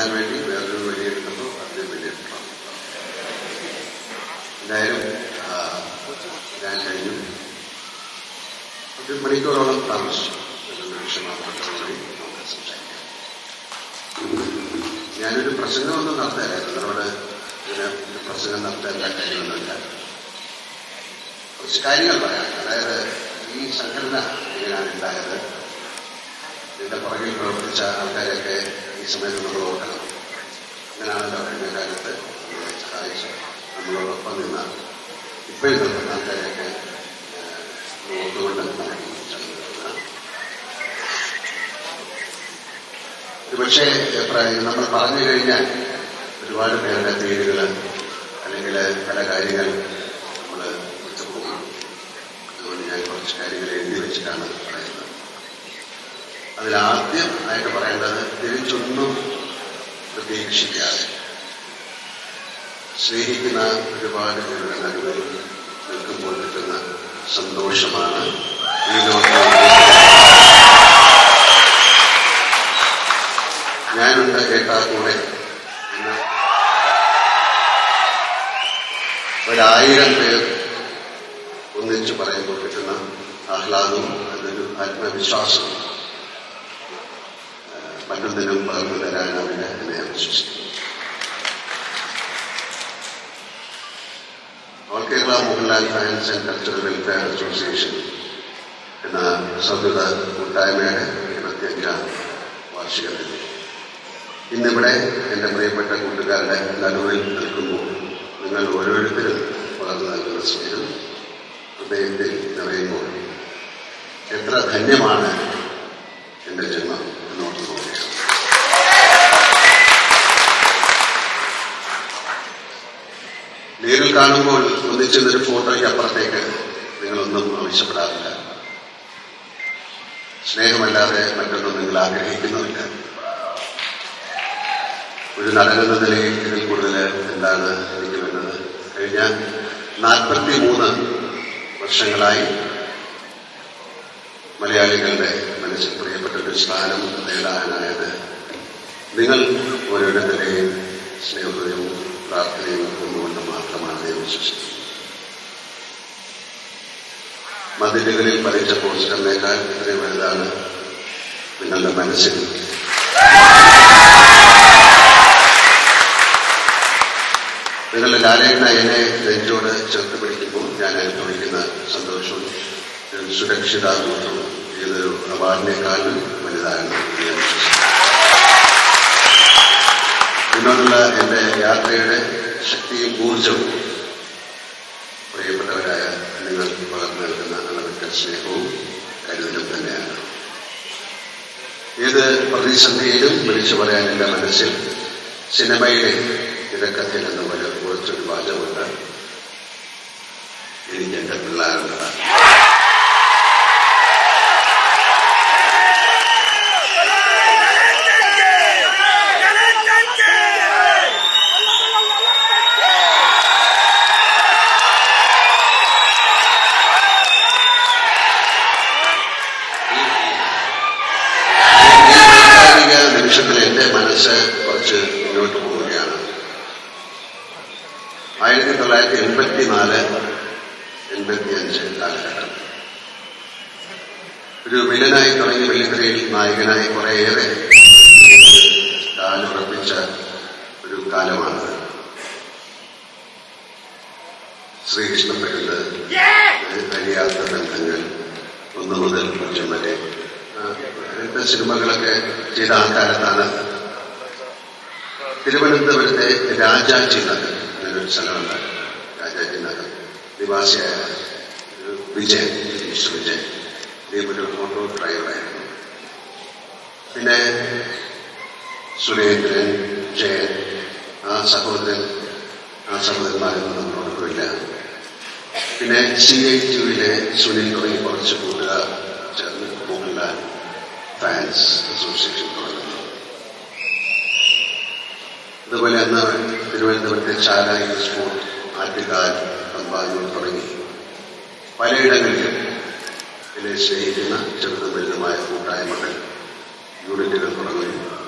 രക്ഷപ്പെടാൻ വേണ്ടി വേറൊരു വഴിയെടുക്കുന്നു. അതിന് വലിയ എന്തായാലും ഞാൻ കഴിഞ്ഞു. ഒരു മണിക്കൂറോളം താമസിച്ചു. ഒരു ഞാനൊരു നമുക്ക് സംസാരിക്കാം. ഞാനൊരു പ്രസംഗമൊന്നും നടത്താനായിരുന്നു നമ്മുടെ ഇതിന് പ്രസംഗം നടത്താൻ കാര്യമൊന്നുമില്ല കുറച്ച് കാര്യങ്ങൾ പറയാം. അതായത് ഈ സംഘടന എങ്ങനെയാണ് ഉണ്ടായത്? ഇതിന്റെ പുറകിൽ പ്രവർത്തിച്ച ആൾക്കാരെയൊക്കെ ഈ സമയത്ത് നമ്മൾ ഓർക്കണം അങ്ങനെയാണല്ലോ കഴിഞ്ഞ കാലത്ത് നമ്മളെ സഹായിച്ച് നമ്മളോടൊപ്പം നിന്ന ഇപ്പോഴും നമ്മുടെ ആൾക്കാരെയൊക്കെ ഓർത്തുകൊണ്ട് നമുക്ക്. ഒരുപക്ഷെ നമ്മൾ പറഞ്ഞു കഴിഞ്ഞാൽ ഒരുപാട് പേരുടെ പേരുകൾ അല്ലെങ്കിൽ പല കാര്യങ്ങൾ നമ്മൾ വിട്ടുപോകും അതുകൊണ്ട് ഞാൻ കുറച്ച് കാര്യങ്ങൾ അതിലാദ്യം ആയിട്ട് പറയേണ്ടത് തിരിച്ചൊന്നും പ്രതീക്ഷിക്കാതെ സ്നേഹിക്കുന്ന ഒരുപാട് പേരുടെ നടുവിൽ നിൽക്കുമ്പോൾ കിട്ടുന്ന സന്തോഷമാണ് ഞാനുണ്ട് കേട്ടാ കൂടെ ഒരായിരം പേർ ഒന്നിച്ചു പറയുമ്പോൾ കിട്ടുന്ന ആഹ്ലാദവും അതൊരു ആത്മവിശ്വാസവും ആ, മറ്റൊന്നിനും പകർന്നു എന്ന് ഞാൻ വിശ്വസിക്കുന്നു all Kerala Mohanlal fans and cultural welfare association എന്ന സൗഹൃദ കൂട്ടായ്മയുടെ ഇരുപത്തിയഞ്ചാം വാർഷികത്തിൽ ഇന്നിവിടെ എന്റെ പ്രിയപ്പെട്ട കൂട്ടുകാരുടെ നടുവിൽ നിൽക്കുമ്പോൾ നിങ്ങൾ ഓരോരുത്തരും പകർന്നു നൽകുന്ന സ്നേഹം ഹൃദയത്തിൽ നിറയുമ്പോൾ എത്ര ധന്യമാണ് എന്റെ ജന്മം. കാണുമ്പോൾ ഒന്നിച്ചൊരു ഫോട്ടോയ്ക്ക് അപ്പുറത്തേക്ക് നിങ്ങളൊന്നും ആവശ്യപ്പെടാറില്ല. സ്നേഹമല്ലാതെ മറ്റൊന്നും നിങ്ങൾ ആഗ്രഹിക്കുന്നുമില്ല. ഒരു നടനെന്ന നിലയിൽ ഇതിൽ കൂടുതൽ എന്താണ് എനിക്ക് വരുന്നത് കഴിഞ്ഞ നാൽപ്പത്തി മൂന്ന് വർഷങ്ങളായി മലയാളികളുടെ മനസ്സിൽ പ്രിയപ്പെട്ട ഒരു സ്ഥാനം നേടാനായത് നിങ്ങൾ ഓരോരുത്തരെയും സ്നേഹവും പ്രാർത്ഥനയും ഒന്നുകൊണ്ട് മാത്രമാണ് ദൈവം വിശ്വസിക്കുന്നത് മതിലുകളിൽ പഠിച്ച പോസ്റ്ററിനേക്കാൾ ഇത്രയും വലുതാണ് നിങ്ങളുടെ മനസ്സിൽ. നിങ്ങളുടെ ലാലേട്ട എന്നെ നെഞ്ചോട് ചേർത്ത് പിടിക്കുമ്പോൾ ഞാൻ അനുഭവിക്കുന്ന സന്തോഷവും ഒരു സുരക്ഷിതാത്മത്വവും ഏതൊരു അവാർഡിനേക്കാളും വലുതാണ് എന്ന് ഞാൻ വിശ്വസിക്കുന്നു. മുന്നോട്ടുള്ള എന്റെ യാത്രയുടെ ശക്തിയും ഊർജവും പ്രിയപ്പെട്ടവരായ നിങ്ങൾ പകർന്നു നൽകുന്ന അളവിറ്റ സ്നേഹവും കരുതലും തന്നെയാണ്. ഏത് പ്രതിസന്ധിയിലും വിളിച്ചു പറയാൻ എന്റെ മനസ്സിൽ. സിനിമയിലെ തിരക്കത്തിൽ എന്ന പോലെ കുറച്ചൊരു വാചകമുണ്ട്. എനിക്ക് എന്റെ പിള്ളേരുള്ളതാണ് ഈ വൈകാരിക നിമിഷത്തിൽ എന്റെ മനസ്സ് കുറച്ച് മുന്നോട്ട് പോവുകയാണ് ആയിരത്തി തൊള്ളായിരത്തി എൺപത്തിനാല് എൺപത്തി അഞ്ച് ഒരു വില്ലനായി തുടങ്ങി വെള്ളിത്തിരയിൽ നായകനായി കുറേയേറെ കാലുറപ്പിച്ച ഒരു കാലമാണ്. ശ്രീകൃഷ്ണപ്പെട്ട് കഴിയാത്ത ബന്ധങ്ങൾ ഒന്ന് മുതൽ പൂജ്യം വരെ. അങ്ങനത്തെ സിനിമകളൊക്കെ ചെയ്ത ആൾക്കാരത്താണ് തിരുവനന്തപുരത്തെ രാജാജി നഗർ എന്നൊരു സ്ഥലമുണ്ട്. രാജാജി നഗർ നിവാസിയായ ഒരു വിജയൻ മിസ്റ്റർ വിജയൻ. ഇതേപോലെ ഒരു ഓട്ടോ ഡ്രൈവറായിരുന്നു പിന്നെ സുരേന്ദ്രൻ ജയൻ ആ സഹോദരൻ ആ സഹോദരന്മാരൊന്നും നമ്മളോടൊപ്പമില്ല പിന്നെ സി ഐ ടിവിയിലെ സുനിൽ തുടങ്ങി കുറച്ച് കൂട്ടുകാർ ചേർന്ന് മോഹൻലാൽ ഫാൻസ് അസോസിയേഷൻ തുടങ്ങുന്നു. അതുപോലെ അന്ന് തിരുവനന്തപുരത്തെ ചാല സ്പോർട്ട് ആറ്റുകാൽ പമ്പാനൂർ തുടങ്ങി. പലയിടങ്ങളിലും നിങ്ങളെ സ്നേഹിക്കുന്ന ചെറുതും വലുതുമായ കൂട്ടായ്മകൾ യൂണിറ്റുകൾ തുടങ്ങുന്നു.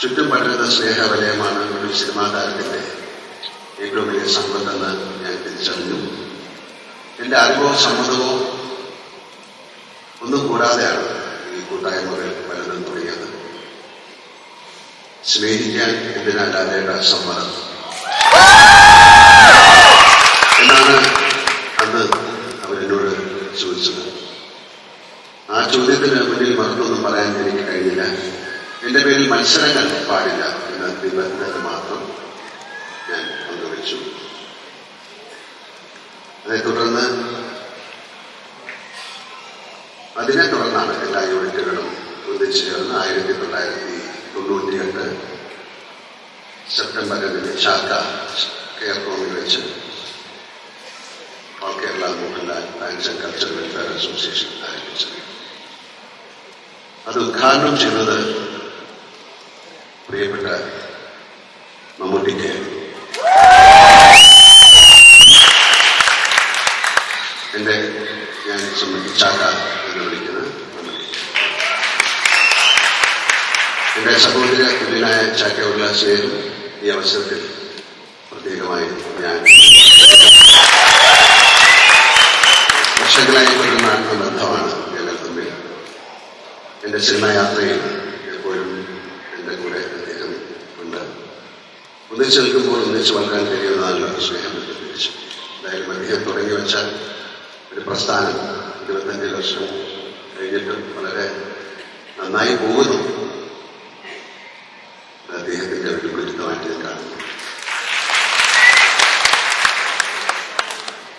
ചുറ്റും പടരുന്ന സ്നേഹവലയമാണ് ഒരു സിനിമാ താരത്തിന്റെ ഏറ്റവും വലിയ സമ്പത്തെന്ന് ഞാൻ തിരിച്ചറിഞ്ഞു. എന്റെ അറിവോ സമ്മതമോ ഒന്നും കൂടാതെയാണ് ഈ കൂട്ടായ്മകൾ പലതും തുടങ്ങിയത്. സ്നേഹിക്കാൻ എന്തിനാ ലാലേട്ട സമ്മതം? ചോദിച്ചത്. ആ ചോദ്യത്തിന് മുന്നിൽ മറ്റൊന്നും പറയാൻ എനിക്ക് കഴിഞ്ഞില്ല എന്റെ പേരിൽ മത്സരങ്ങൾ പാടില്ല എന്ന നിബന്ധന മാത്രം ഞാൻ പങ്കുവച്ചു. അതേ തുടർന്ന് അതിനെ തുടർന്നാണ് എല്ലാ യൂണിറ്റുകളും ഒന്നിച്ചു ചേർന്ന് ആയിരത്തി തൊള്ളായിരത്തി തൊണ്ണൂറ്റിയെട്ട് സെപ്റ്റംബറിൽ ശാഖ കെയർ ഹോമിൽ വെച്ച് all Kerala Mohanlal science and culture welfare association ആരംഭിച്ചത് അത് ഉദ്ഘാടനം ചെയ്തത് പ്രിയപ്പെട്ട മമ്മൂട്ടിക്ക് എന്റെ ഞാൻ സംബന്ധിച്ചാക്ക എന്ന് വിളിക്കുന്നത് എന്റെ സഹോദര കുഞ്ഞിനായ ചാക്ക ഉല്ലാസിനെയും ഈ അവസരത്തിൽ പ്രത്യേകമായി ഞാൻ വർഷങ്ങളായി വരുന്ന ആത്മബന്ധമാണ് ഞങ്ങൾ തമ്മിൽ. എന്റെ സിനിമ യാത്രയിൽ എപ്പോഴും എന്റെ കൂടെ അദ്ദേഹം ഉണ്ട്. ഒന്നിച്ചു നിൽക്കുമ്പോൾ ഒന്നിച്ചു വളരാൻ കഴിയുന്നതാണ് സ്നേഹം എന്തായാലും അദ്ദേഹം തുടങ്ങി വെച്ച ഒരു പ്രസ്ഥാനം ഇരുപത്തഞ്ച് വർഷം കഴിഞ്ഞിട്ടും വളരെ നന്നായി പോകുന്നു അത് അദ്ദേഹത്തിന്റെ ഒരു പിടുത്തമായിട്ട് ഞാൻ കാണുന്നു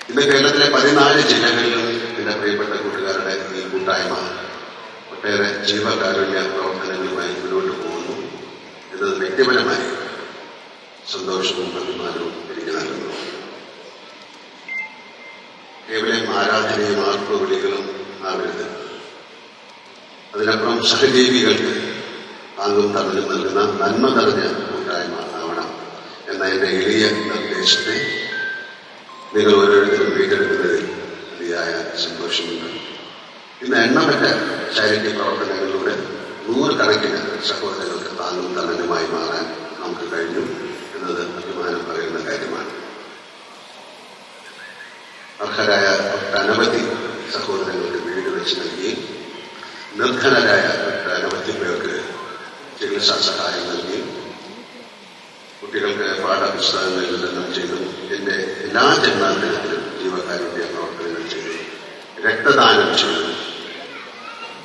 ഇന്ന് കേരളത്തിലെ പതിനാല് ജില്ലകളിലും എന്റെ പ്രിയപ്പെട്ട കൂട്ടുകാരുടെ ഈ കൂട്ടായ്മ ഒട്ടേറെ ജീവകാരുണ്യ പ്രവർത്തനങ്ങളുമായി മുന്നോട്ട് പോകുന്നു എന്നത് വ്യക്തിപരമായി സന്തോഷവും ബഹുമാനവും പരിഹാരങ്ങളും എവിടെയും ആരാധനയും ആർപ്പുവിളികളും ആവരുത്. അതിനപ്പുറം സഹജീവികൾക്ക് താങ്ങും തണലും നൽകുന്ന നന്മ നിറഞ്ഞ കൂട്ടായ്മ ആവണം എന്ന എന്റെ എളിയ നിർദ്ദേശത്തെ നിങ്ങൾ ഓരോരുത്തരും വീണ്ടെടുക്കുന്നതിൽ അതിയായ സന്തോഷമുണ്ട്. ഇന്ന് എണ്ണമറ്റ ചാരിറ്റി പ്രവർത്തനങ്ങളിലൂടെ നൂറുകണക്കിന് സഹോദരങ്ങൾക്ക് താങ്ങും തണലുമായി മാറാൻ നമുക്ക് കഴിഞ്ഞു. എന്നത് അഭിമാനം പറയുന്ന കാര്യമാണ്. അർഹരായ ഒട്ടനവധി സഹോദരങ്ങൾക്ക് വീട് വെച്ച് നൽകി നിർധനരായ ഒട്ടനവധി പേർക്ക് ചികിത്സാ സഹായം നൽകി. കുട്ടികൾക്ക് പാഠപുസ്തകങ്ങൾ വിതരണം ചെയ്തു. എന്റെ എല്ലാ ജന്മാന്തരത്തിലും ജീവകാരുണ്യ പ്രവർത്തനങ്ങൾ ചെയ്തു. രക്തദാനം ചെയ്തു.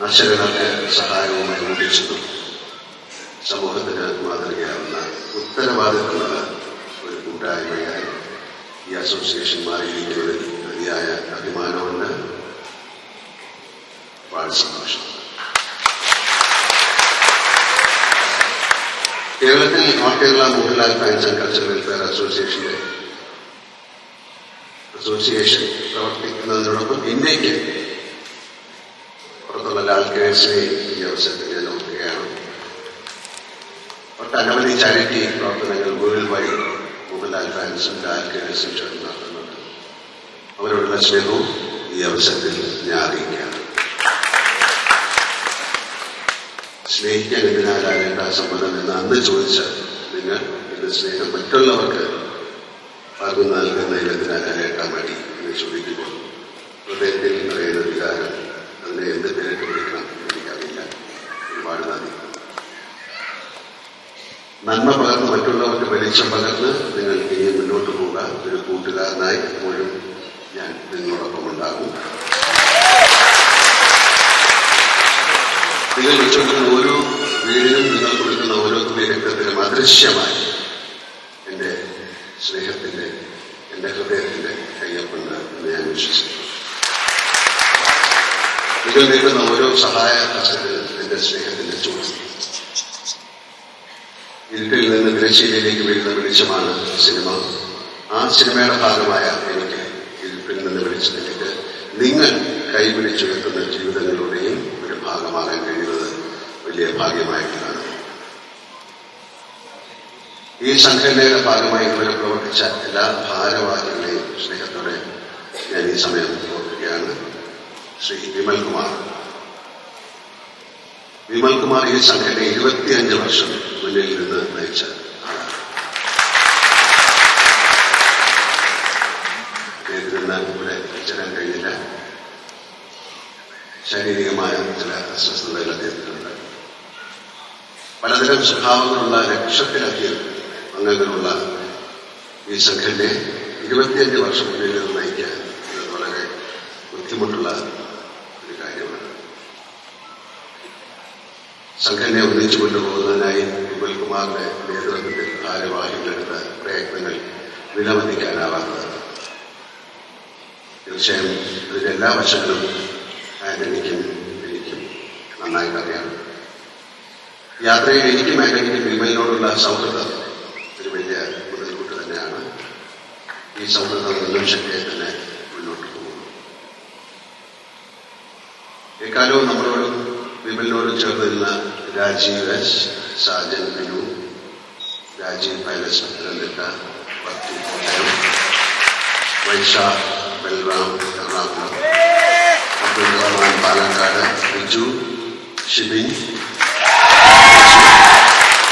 കർഷകർക്ക് സഹായവുമായി ഒന്നിച്ചു സമൂഹത്തിന് മാതൃകയാവുന്ന ഉത്തരവാദിത്തമുള്ള ഒരു കൂട്ടായ്മയായി ഈ അസോസിയേഷൻ മാറിയിരിക്കുന്നതിൽ അതിയായ അഭിമാനമുണ്ട് വളരെ സന്തോഷം. കേരളത്തിൽ all Kerala Mohanlal science and culture welfare അസോസിയേഷന്റെ അസോസിയേഷൻ പ്രവർത്തിക്കുന്നതിനോടൊപ്പം ഇന്ത്യയ്ക്ക് പുറത്തുള്ള ലാൽ കേഴ്സിനെ ഈ അവസരത്തിൽ ഞാൻ നോക്കുകയാണ് ഒട്ടനവധി ചാരിറ്റി പ്രവർത്തനങ്ങൾ വേൾഡ് വൈഡ് മോഹൻലാൽ ഫാൻസും ലാൽ കേഴ്സും ചേർന്ന് നടത്തുന്നുണ്ട്. അവരോടുള്ള സ്നേഹവും ഈ അവസരത്തിൽ ഞാൻ അറിയിക്കുകയാണ്. സ്നേഹിക്കാൻ എന്തിനാലാകേണ്ട സമ്മതം എന്ന് അന്ന് ചോദിച്ച നിങ്ങൾ എന്റെ സ്നേഹം മറ്റുള്ളവർക്ക് പകർന്നു നൽകുന്നതിൽ എന്തിനാലാകേണ്ട മടി എന്ന് ചോദിക്കുമ്പോൾ ഹൃദയത്തിൽ പറയുന്ന വികാരം അതിനെ എന്ത് പേരിട്ട് വിളിക്കണം എന്ന് എനിക്കറിയില്ല ഒരുപാട് നന്ദി നന്മ പകർന്ന് മറ്റുള്ളവർക്ക് വെളിച്ചം പകർന്ന് നിങ്ങൾ ഇനി മുന്നോട്ട് പോകാം ഒരു കൂട്ടുകാരനായി എപ്പോഴും ഞാൻ നിങ്ങളോടൊപ്പം ഉണ്ടാകും. നിങ്ങൾ വെച്ചുകൊടുക്കുന്ന ഓരോ വീടിനും നിങ്ങൾ കൊടുക്കുന്ന ഓരോ തുള്ളി രക്തത്തിലും അദൃശ്യമായി എന്റെ സ്നേഹത്തിന്റെ എന്റെ ഹൃദയത്തിന്റെ കയ്യൊപ്പുണ്ട് എന്ന് ഞാൻ വിശ്വസിക്കുന്നു. നിങ്ങൾ നേടുന്ന ഓരോ സഹായ ഹസ്തത്തിലും എന്റെ സ്നേഹത്തിന്റെ ചൂട് ഇരുട്ടിൽ നിന്ന് തിരശ്ശീലയിലേക്ക് വീഴുന്ന വെളിച്ചമാണ് സിനിമ. ആ സിനിമയുടെ ഭാഗമായ എനിക്ക് ഇരുട്ടിൽ നിന്ന് വെളിച്ചത്തിലേക്ക് നിങ്ങൾ കൈപിടിച്ചുയർത്തുന്ന ജീവിതങ്ങളുടെയും ഒരു ഭാഗമാകാൻ കഴിയുന്നത് വലിയ ഭാഗ്യമായിട്ടാണ്. ഈ സംഘടനയുടെ ഭാഗമായി ഇതുവരെ പ്രവർത്തിച്ച എല്ലാ ഭാരവാഹികളെയും സ്നേഹത്തോടെ ഞാൻ ഈ സമയം ഓർക്കുകയാണ്. ശ്രീ വിമൽ വിമൽകുമാർ വിമൽ കുമാർ ഈ സംഘടന ഇരുപത്തിയഞ്ച് വർഷം മുന്നിൽ നിന്ന് നയിച്ച ഇവിടെ ചേരാൻ കഴിഞ്ഞില്ല. ശാരീരികമായ ചില അസ്വസ്ഥതകൾ അദ്ദേഹത്തിനുണ്ട്. പലതരം സ്വഭാവങ്ങളുള്ള ലക്ഷത്തിലധികം അംഗങ്ങളുള്ള ഈ സംഘത്തെ ഇരുപത്തിയഞ്ച് വർഷം മുന്നിൽ നിന്ന് നയിക്കാൻ വളരെ ബുദ്ധിമുട്ടുള്ള ഒരു കാര്യമാണ്. സംഘനെ ഒന്നിച്ചു കൊണ്ടുപോകുന്നതിനായി വിമൽകുമാറിന്റെ നേതൃത്വത്തിൽ ഭാരവാഹികളെടുത്ത പ്രയത്നങ്ങൾ വിലമതിക്കാനാവാത്തതാണ്. തീർച്ചയായും അതിന്റെ എല്ലാ വശങ്ങളും ആന്റണിക്കും എനിക്കും നന്നായി അറിയാം യാത്രയിൽ എനിക്കും ആന്റണിക്കും വിമലിനോടുള്ള സൗഹൃദം ഒരു വലിയ മുതൽക്കൂട്ട് തന്നെയാണ്. ഈ സൗഹൃദം നിമിഷത്തെ തന്നെ മുന്നോട്ട് പോകുന്നു. എക്കാലവും നമ്മളോടും വിമലിനോടും ചേർന്ന് നിന്ന രാജീവ് എസ് സാജൻ ബിനു രാജീവ് പൈലസ് പത്തനംതിട്ട ഭക്തി കോട്ടയം വൈശാഖ് ബൽറാം എറണാകുളം. അബ്ദുൾ റഹ്മാൻ പാലക്കാട് ബിജു ഷിബിൻ.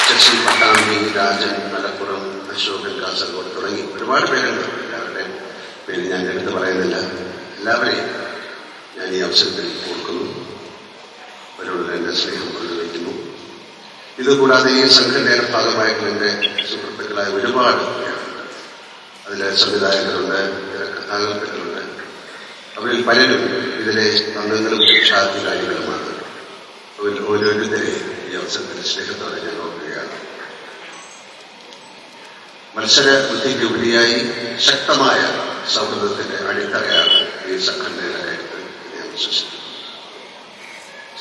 ശശി പട്ടാമ്പി രാജൻ മലപ്പുറം അശോകൻ കാസർഗോഡ് തുടങ്ങി ഒരുപാട് പേരുണ്ട്. എല്ലാവരുടെ പേര് ഞാൻ എടുത്ത് പറയുന്നില്ല. എല്ലാവരെയും ഞാൻ ഈ അവസരത്തിൽ ഓർക്കുന്നു. അവരോട് എന്റെ സ്നേഹം ഇതുകൂടാതെ ഈ സംഘടനയുടെ ഭാഗമായിട്ടുള്ള സുഹൃത്തുക്കളായ ഒരുപാട് അതിലെ സംവിധായകരുണ്ട് കഥാകൃത്തുക്കളുണ്ട്. അവരിൽ പലരും ഇതിലെ അംഗങ്ങളും ശിക്ഷാധികാരികളുമാണ് അവരിൽ ഓരോരുത്തരെ ഈ അവസരത്തിൽ സ്നേഹത്തോടെ ഞാൻ ഓർക്കുകയാണ് മത്സര ബുദ്ധിക്ക് ഉപരിയായി ശക്തമായ സൗഹൃദത്തിന്റെ അടിത്തറയാണ് ഈ സംഘടനയുടെ ഞാൻ വിശ്വസിക്കുന്നു.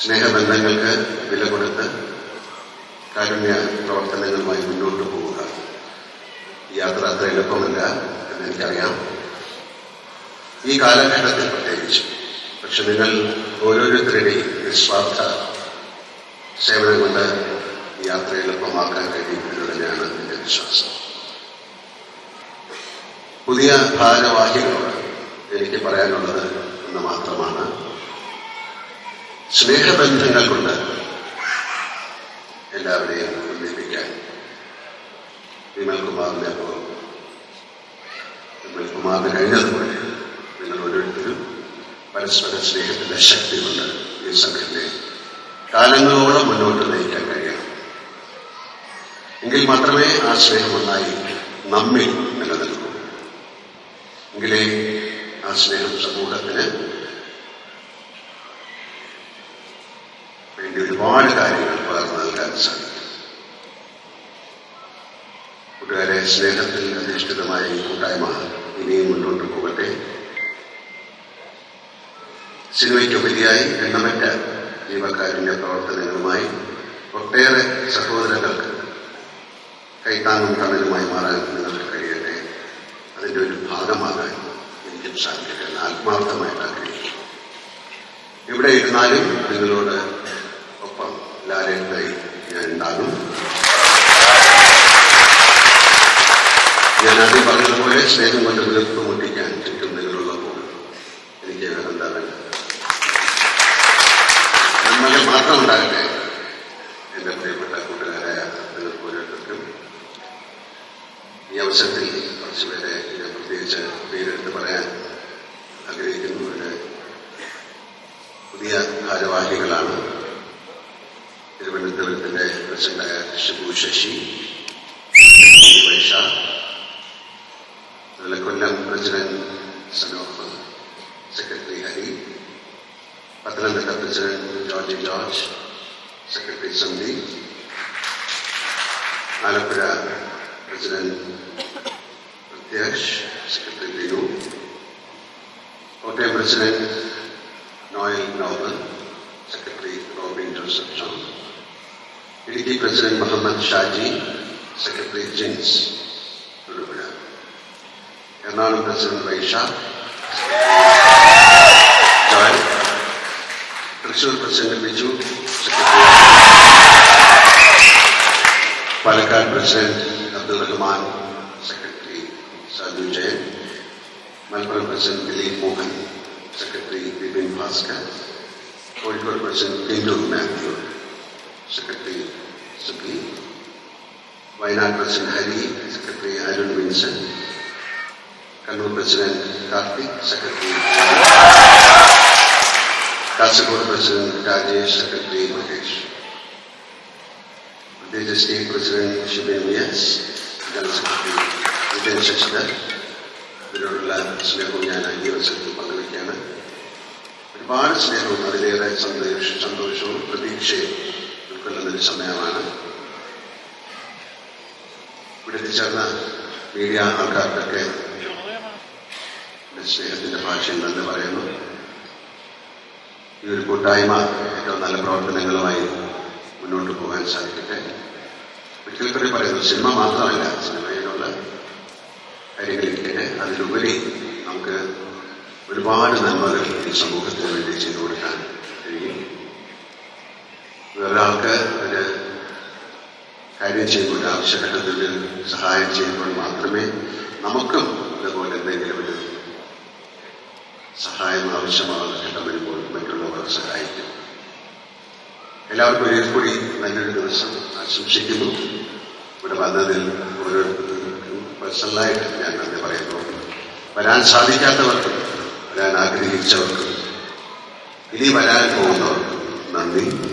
സ്നേഹബന്ധങ്ങൾക്ക് വില കൊടുത്ത് കാരുണ്യ പ്രവർത്തനങ്ങളുമായി മുന്നോട്ട് പോവുക. യാത്ര അത്ര എളുപ്പമല്ല എന്ന് എനിക്കറിയാം. ഈ കാലഘട്ടത്തിൽ പ്രത്യേകിച്ച്. പക്ഷെ നിങ്ങൾ ഓരോരുത്തരുടെയും നിസ്വാർത്ഥ സേവനം കൊണ്ട് യാത്ര എളുപ്പമാക്കാൻ കഴിയും തന്നെയാണ് എന്റെ വിശ്വാസം. പുതിയ ഭാരവാഹികളോട് എനിക്ക് പറയാനുള്ളത് എന്ന് മാത്രമാണ്. സ്നേഹബന്ധങ്ങൾ കൊണ്ട് എല്ലാവരെയും ഒന്നിപ്പിക്കാൻ വിമൽകുമാറിനെ അഭാവം വിമൽകുമാറിന് കഴിഞ്ഞതുപോലെ നിങ്ങൾ ഓരോരുത്തരും പരസ്പര സ്നേഹത്തിന്റെ ശക്തി കൊണ്ട് ഈ സംഘത്തെ കാലങ്ങളോളം മുന്നോട്ട് നയിക്കാൻ കഴിയണം. എങ്കിൽ മാത്രമേ ആ സ്നേഹം ഒന്നായി നമ്മിൽ നിലനിൽക്കൂ. എങ്കിലേ ആ സ്നേഹം സമൂഹത്തിന് വേണ്ടി ഒരുപാട് കാര്യങ്ങൾ പകർന്നു നൽകാൻ സാധിക്കും. സ്നേഹത്തിൽ അധിഷ്ഠിതമായ ഈ കൂട്ടായ്മ ഇനിയും മുന്നോട്ട് പോകട്ടെ. സിനിമയ്ക്കുപരിയായി എണ്ണമറ്റ ജീവകാരുണ്യ പ്രവർത്തനങ്ങളുമായി ഒട്ടേറെ സഹോദരങ്ങൾക്ക് കൈത്താങ്ങും തണലുമായി മാറാൻ നിങ്ങൾക്ക് കഴിയട്ടെ. അതിന്റെ ഒരു ഭാഗമാകാൻ എനിക്കും സാധിക്കട്ടെ എന്ന് ആത്മാർത്ഥമായിട്ട് ഇവിടെ ഇരുന്നാലും നിങ്ങളോട് ഒപ്പം ലാലേട്ടായി ഞാൻ ഉണ്ടാകും ഞാൻ ആദ്യം പറഞ്ഞതുപോലെ സ്നേഹം കൊണ്ട് വിലപ്പ് മുട്ടിക്കാൻ ചുറ്റും നിങ്ങളുള്ളപ്പോൾ എനിക്ക് വേറെ എന്താ മാത്രം ഉണ്ടാകട്ടെ. എന്റെ പ്രിയപ്പെട്ട കൂട്ടുകാരായ നിങ്ങൾ ഓരോരുത്തർക്കും ഈ അവസരത്തിൽ കുറച്ചുപേരെ ഞാൻ പ്രത്യേകിച്ച് പേരെടുത്ത് പറയാൻ ആഗ്രഹിക്കുന്നു. പുതിയ ഭാരവാഹികളാണ്. തിരുവനന്തപുരത്തിന്റെ പ്രസിഡന്റായ ശിബു ശശി വൈഷ അതുപോലെ Kollam president Sanoph secretary Hari Pathanamthitta president George George secretary Sandeep Alappuzha president Prathyash secretary Binu Kottayam president Noel Nobel secretary Robin Joseph John Idukki president Muhammad Shaji secretary Jins Thodupuzha Ernakulam president Vaisha Joel Thrissur president Biju secretary Palakkad president Abdul Rahman secretary Saju Jayan Malappuram president Dilip Mohan secretary Vipin Bhaskar Kozhikode president Tindu Mathew secretary Sukhi Wayanad president Hari secretary Arun Vinson Kannur president Karthik secretary Kasaragod president Rajesh secretary Mahesh പ്രത്യേകിച്ച് state president Shibin VS general secretary Vijayan Shashidhar ഇവരോടുള്ള സ്നേഹവും ഞാൻ അവസരത്തിൽ പങ്കുവയ്ക്കുകയാണ് ഒരുപാട് സ്നേഹവും അതിലേറെ സന്തോഷ സന്തോഷവും പ്രതീക്ഷയും ഉൾക്കൊള്ളുന്ന ഒരു സമയമാണ്. ഇവിടെ എത്തിച്ചേർന്ന മീഡിയ ആൾക്കാർക്കൊക്കെ എന്റെ സ്നേഹത്തിന്റെ ഭാഷയിൽ നന്ദി പറയുന്നു. ഈ ഒരു കൂട്ടായ്മ ഏറ്റവും നല്ല പ്രവർത്തനങ്ങളുമായി മുന്നോട്ട് പോകാൻ സാധിക്കട്ടെ. ഒരിക്കൽ കൂടി പറയുന്നു സിനിമ മാത്രമല്ല സിനിമയിലുള്ള കാര്യങ്ങളിരിക്കട്ടെ അതിലുപരി നമുക്ക് ഒരുപാട് നന്മകൾ ഈ സമൂഹത്തിന് വേണ്ടി ചെയ്തു കൊടുക്കാൻ കഴിയും. വേറൊരാൾക്ക് ഒരു കാര്യം ചെയ്യുമ്പോൾ ആവശ്യഘട്ടത്തിൽ സഹായം ചെയ്യുമ്പോൾ മാത്രമേ നമുക്കും ഇതുപോലെ എന്തെങ്കിലും ഒരു സഹായം ആവശ്യമാണ് ഘട്ടം വരുമ്പോൾ മറ്റുള്ളവർ സഹായിക്കും. എല്ലാവർക്കും ഒരേ കൂടി നല്ലൊരു ദിവസം ആശംസിക്കുന്നു. ഇവിടെ വന്നതിൽ ഓരോരുത്തർക്കും പേഴ്സണലായിട്ട് ഞാൻ നന്ദി പറയുന്നു. വരാൻ സാധിക്കാത്തവർക്കും വരാൻ ആഗ്രഹിച്ചവർക്കും ഇനി വരാൻ പോകുന്നവർക്കും നന്ദി.